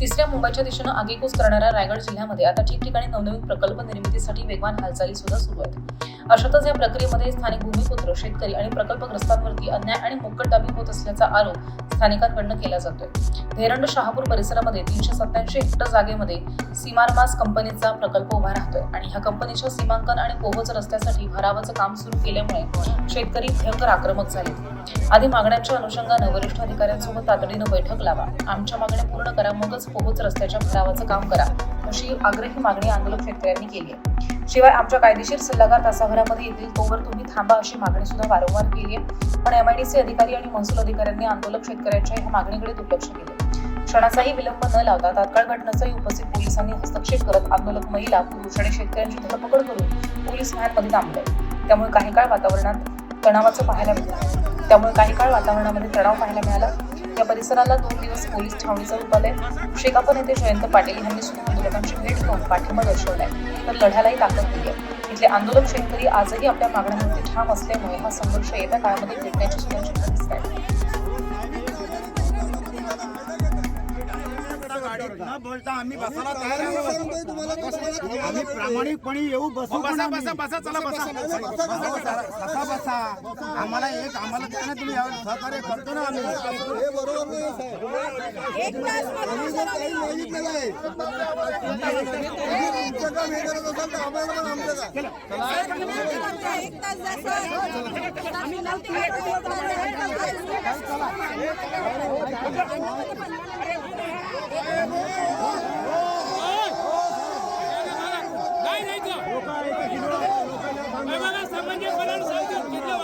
तिसऱ्या मुंबईच्या दिशेनं आगेकूच करणाऱ्या रायगड जिल्ह्यामध्ये आता ठिकठिकाणी नवनवीन प्रकल्प निर्मितीसाठी वेगवान हालचाली सुद्धा सुरू आहेत. अशातच या प्रक्रियेमध्ये स्थानिक भूमिपुत्र शेतकरी आणि प्रकल्पग्रस्तांवरती अन्याय आणि मुक्कटदाबी होत असल्याचा आरोप स्थानिकांकडनं केला जातोय. धेरंड शहापूर परिसरामध्ये तीनशे सत्याऐंशी हेक्टर जागेमध्ये सीमारमास कंपनीचा प्रकल्प उभा राहतोय आणि ह्या कंपनीच्या सीमांकन आणि पोहोच रस्त्यासाठी भरावाचं काम सुरू केल्यामुळे शेतकरी भयंकर आक्रमक झाले. आधी मागण्यांच्या अनुषंगानं वरिष्ठ अधिकाऱ्यांसोबत तातडीनं बैठक लावा. आमच्या मागण्या पूर्ण करा मगच पोहोच रस्त्याच्या भरावाचं काम करा अशी आग्रही मागणी आंदोलक शेतकऱ्यांनी केली आहे. शिवाय आमच्या कायदेशीर सल्लागार तासाभरामध्ये येतील तोवर तुम्ही थांबा अशी मागणी सुद्धा वारंवार केली आहे. पण एमआयडीसी अधिकारी आणि महसूल अधिकाऱ्यांनी आंदोलक शेतकऱ्यांच्या ह्या मागणीकडे दुर्लक्ष केले क्षणाचाही विलंब न लावता तात्काळ घटनाचाही उपस्थित पोलिसांनी हस्तक्षेप करत आंदोलक महिला पुरुष आणि शेतकऱ्यांची धरपकड करून पोलीस व्हॅनमध्ये थांबले त्यामुळे काही काळ वातावरणात तणावाचं पाहायला मिळालं. त्यामुळे काही काळ वातावरणामध्ये तणाव पाहायला मिळाला. या परिसराला दोन दिवस पोलीस छावणीचा रूप आलंय. शेकाप नेते जयंत पाटील यांनी सुद्धा आंदोलकांची भेट घेऊन पाठिंबा दर्शवलाय. तर लढ्यालाही ताकद दिली आहे इथले आंदोलक शेतकरी आजही आपल्या मागण्यांमध्ये ठाम असल्यामुळे हा संघर्ष येत्या काळामध्ये पेटण्याची सुद्धा चिन्ह दिसत आहे गाडीत न बोलता आम्ही बसायला तयार आहोत. आम्ही प्रामाणिकपणे येऊ बसू पण आम्ही. बसा बसा चला बसा बसा, बसा, बसा आम्हाला एक आम्हाला द्या ना तुम्ही सहकार्य करतो ना आम्ही. एक तास जायचं आम्ही नव्हते नाही नाही तो. बघा, समंजसपणानं सांगतो. तिथलं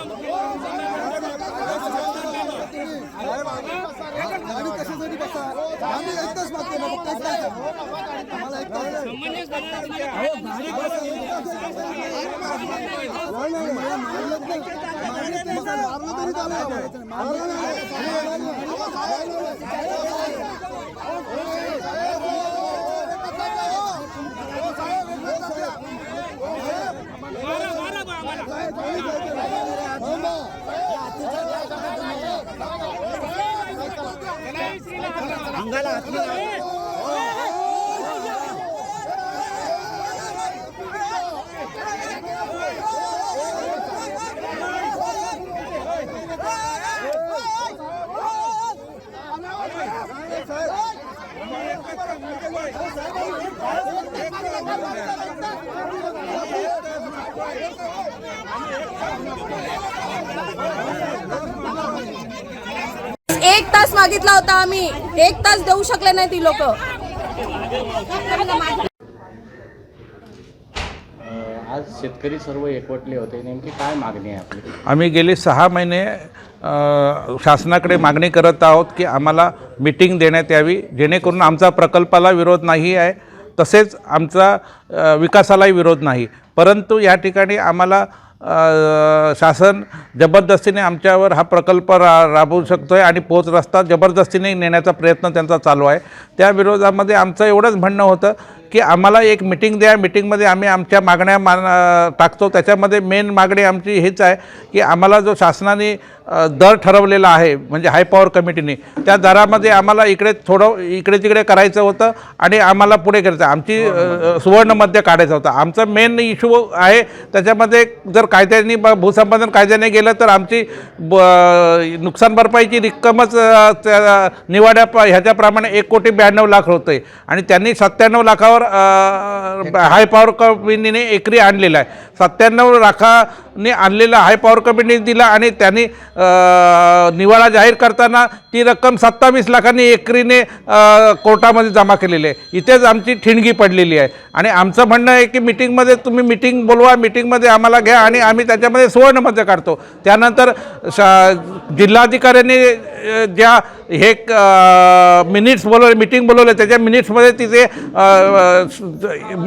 गाडी कशासाठी बसा आम्ही एकदाच मागतो ना मग काय करायचं? आम्हाला एकदाच समंजसपणानं तुम्हाला- नाही, नाही, मला मारलंच नाही. मारलंच नाही. मारलं तरी चालेल. मारलं नाही. मारा, मारा बा आम्हाला. अंगाला हात नाही लावायचे. एक तास मागितला होता आम्ही. एक तास देऊ शकले नाही ती लोक. आज शेतकरी सर्व एकवटले होते. नेमकी काय मागणी आहे आपली? आम्ही गेली सहा महिने अ, शासनाकडे मागणी करत आहोत की आम्हाला मीटिंग देण्यात यावी जेणेकरून आमचा प्रकल्पाला विरोध नाही आहे. तसेच आमचा अ, विकासालाही विरोध नाही. परंतु या ठिकाणी आम्हाला शासन जबरदस्तीने आमच्यावर हा प्रकल्प रा राबवू शकतो आहे आणि पोच रस्ता जबरदस्तीने नेण्याचा प्रयत्न त्यांचा चालू आहे. त्या विरोधामध्ये आमचं एवढंच म्हणणं होतं की आम्हाला एक मिटिंग द्या. मिटिंगमध्ये आम्ही आमच्या मागण्या मान टाकतो. त्याच्यामध्ये मेन मागणी आमची हीच आहे की आम्हाला जो शासनाने दर ठरवलेला आहे म्हणजे हाय पॉवर कमिटीने त्या दरामध्ये आम्हाला इकडे थोडं इकडे तिकडे करायचं होतं आणि आम्हाला पुढे करायचं. आमची सुवर्णमध्ये काढायचं होतं. आमचा मेन इश्यू आहे. त्याच्यामध्ये जर कायद्याने ब- भूसंपादन कायद्याने गेलं तर आमची ब नुकसान भरपाईची रक्कमच त्या निवाड्या प- ह्याच्याप्रमाणे एक कोटी ब्याण्णव लाख होते. आणि त्यांनी सत्त्याण्णव लाखावर अ, हाय पॉवर कंपनीने एकरी आणलेला आहे. सत्त्याण्णव लाखाने आणलेला हाय पॉवर कंपनीने दिला आणि त्यांनी निवाडा जाहीर करताना ती रक्कम सत्तावीस लाखांनी एकरीने कोर्टामध्ये जमा केलेली आहे. इथेच आमची ठिणगी पडलेली आहे. आणि आमचं म्हणणं आहे की मिटिंगमध्ये तुम्ही मिटिंग बोलवा मिटिंगमध्ये आम्हाला घ्या आणि आम्ही त्याच्यामध्ये सुवर्णमध्ये काढतो. त्यानंतर शा जिल्हाधिकाऱ्यांनी ज्या हे मिनिट्स बोलवले मिटिंग बोलवले त्याच्या मिनिट्समध्ये तिथे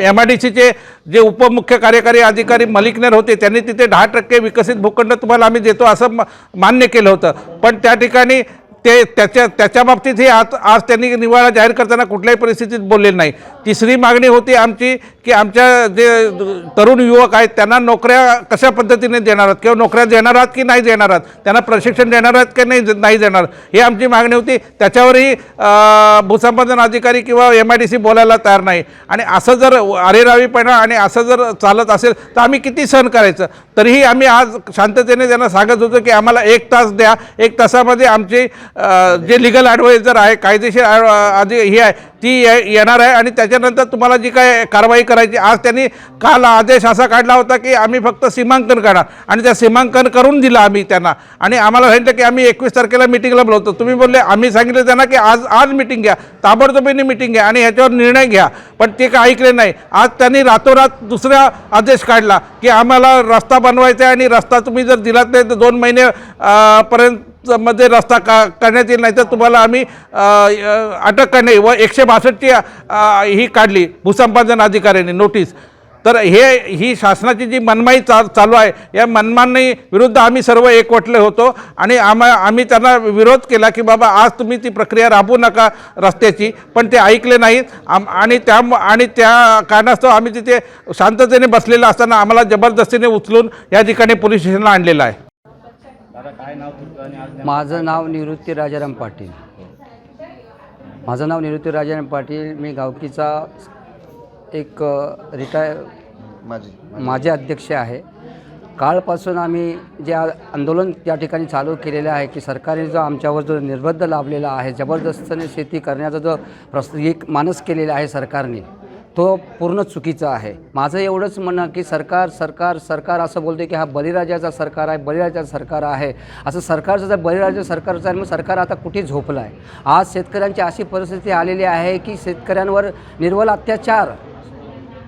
एम आय डी सीचे जे उपमुख्य कार्यकारी अधिकारी मलिकनेर होते त्यांनी तिथे दहा टक्के विकसित भूखंड तुम्हाला आम्ही देतो असं मान्य केलं होतं. पण त्या ठिकाणी ते त्याच्या त्याच्या बाबतीत हे आज आज त्यांनी निवाडा जाहीर करताना कुठल्याही परिस्थितीत बोललेलं नाही. तिसरी मागणी होती आमची की आमच्या जे तरुण युवक आहेत त्यांना नोकऱ्या कशा पद्धतीने देणार आहात? किंवा नोकऱ्या देणार आहात की नाही देणार आहात? त्यांना प्रशिक्षण देणार आहात की नाही नाही देणार? ही आमची मागणी होती. त्याच्यावरही भूसंपादन अधिकारी किंवा एम आय डी सी बोलायला तयार नाही. आणि असं जर अरेरावीपणा आणि असं जर चालत असेल तर आम्ही किती सहन करायचं? तरीही आम्ही आज शांततेने त्यांना सांगत होतो की आम्हाला एक तास द्या. एक तासामध्ये आमची जे लिगल ॲडवायझर आहे कायदेशीर आधी ही आहे ती ये- येणार आहे आणि त्याच्यानंतर तुम्हाला जी काय कारवाई करायची आज त्यांनी काल आदेश असा काढला होता की आम्ही फक्त सीमांकन करणार. आणि त्या सीमांकन करून दिलं आम्ही त्यांना. आणि आम्हाला सांगितलं की आम्ही एकवीस तारखेला मिटिंगला बोलवतो. तुम्ही बोलले आम्ही सांगितलं त्यांना की आज आज मिटिंग घ्या. ताबडतोबीने मिटिंग घ्या आणि ह्याच्यावर निर्णय घ्या. पण ते काय ऐकले नाही. आज त्यांनी रातोरात दुसरा आदेश काढला की आम्हाला रस्ता बनवायचा आहे आणि रस्ता तुम्ही जर दिलात नाही तर दोन महिने पर्यंत मध्ये रस्ता का करण्यात येईल नाही तर तुम्हाला आम्ही अटक करणे व एकशे बासष्टची ही काढली भूसंपादन अधिकाऱ्यांनी नोटीस. तर हे ही शासनाची जी मनमाई चा चालू आहे या मनमानी विरुद्ध आम्ही सर्व एकवटले होतो आणि आम्हा आम्ही त्यांना विरोध केला की बाबा आज तुम्ही ती प्रक्रिया राबवू नका रस्त्याची पण ते ऐकले नाहीत. आम आणि त्या आणि त्या कारणास्तव आम्ही तिथे शांततेने बसलेलं असताना आम्हाला जबरदस्तीने उचलून या ठिकाणी पोलीस स्टेशनला आणलेलं आहे. काय नाव तुमचं आणि आज माझं नाव निवृत्ती राजाराम पाटील. माझं नाव निवृत्ती राजाराम पाटील. मी गावकीचा एक रिटायर माझे अध्यक्ष आहे. कालपासून आम्ही जे आ- आंदोलन त्या ठिकाणी चालू केलेलं आहे की सरकारने जो आमच्यावर जो निर्बंध लाभलेला आहे जबरदस्तीने शेती करण्याचा जो प्रस एक मानस केलेला आहे सरकारने तो पूर्ण चुकीचा आहे. माझं एवढंच म्हणणं की सरकार सरकार सरकार असं बोलते की हा बळीराजाचा सरकार आहे बळीराजाचं सरकार आहे. असं सरकारचं जर बळीराजा सरकारचं आहे मग सरकार आता कुठे झोपलं आहे आज शेतकऱ्यांची अशी परिस्थिती आलेली आहे की शेतकऱ्यांवर निर्वल अत्याचार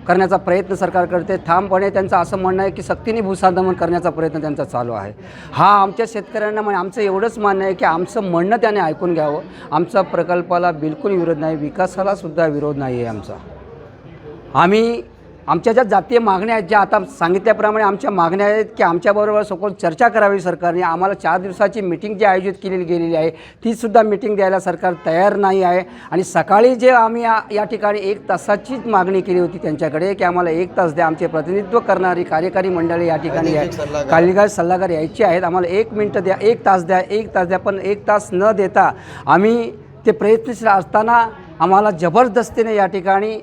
करण्याचा प्रयत्न सरकार करते. ठामपणे त्यांचं असं म्हणणं आहे की सक्तीने भूसादमन करण्याचा प्रयत्न त्यांचा चालू आहे. हा आमच्या शेतकऱ्यांना म्हणजे आमचं एवढंच मान्य आहे की आमचं म्हणणं त्याने ऐकून घ्यावं. आमचा प्रकल्पाला बिलकुल विरोध नाही विकासालासुद्धा विरोध नाही आहे आमचा. आम्ही आमच्या ज्या जातीय मागण्या आहेत ज्या आता सांगितल्याप्रमाणे आमच्या मागण्या आहेत की आमच्याबरोबर सखोल चर्चा करावी सरकारने. आम्हाला चार दिवसाची मिटिंग जी आयोजित केलेली गेलेली आहे तीसुद्धा मिटिंग द्यायला सरकार तयार नाही आहे. आणि सकाळी जे आम्ही या ठिकाणी एक तासाचीच मागणी केली होती त्यांच्याकडे की आम्हाला एक तास द्या. आमचे प्रतिनिधित्व करणारी कार्यकारी मंडळी या ठिकाणी आहे. कालिका सल्लागार यायचे आहेत. आम्हाला एक मिनटं द्या एक तास द्या एक तास द्या पण एक तास न देता आम्ही ते प्रयत्नशील असताना आम्हाला जबरदस्तीने या ठिकाणी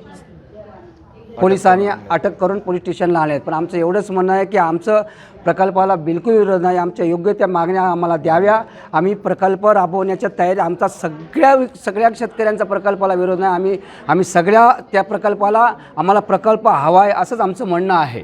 पोलिसांनी अटक करून पोलीस स्टेशनला आले आहेत पण आमचं एवढंच म्हणणं आहे की आमचं प्रकल्पाला बिलकुल विरोध नाही. आमच्या योग्य त्या मागण्या आम्हाला द्याव्या. आम्ही प्रकल्प राबवण्याच्या तयारी आमचा सगळ्या सगळ्या शेतकऱ्यांचा प्रकल्पाला विरोध नाही. आम्ही आम्ही सगळ्या त्या प्रकल्पाला आम्हाला प्रकल्प हवा आहे असंच आमचं म्हणणं आहे.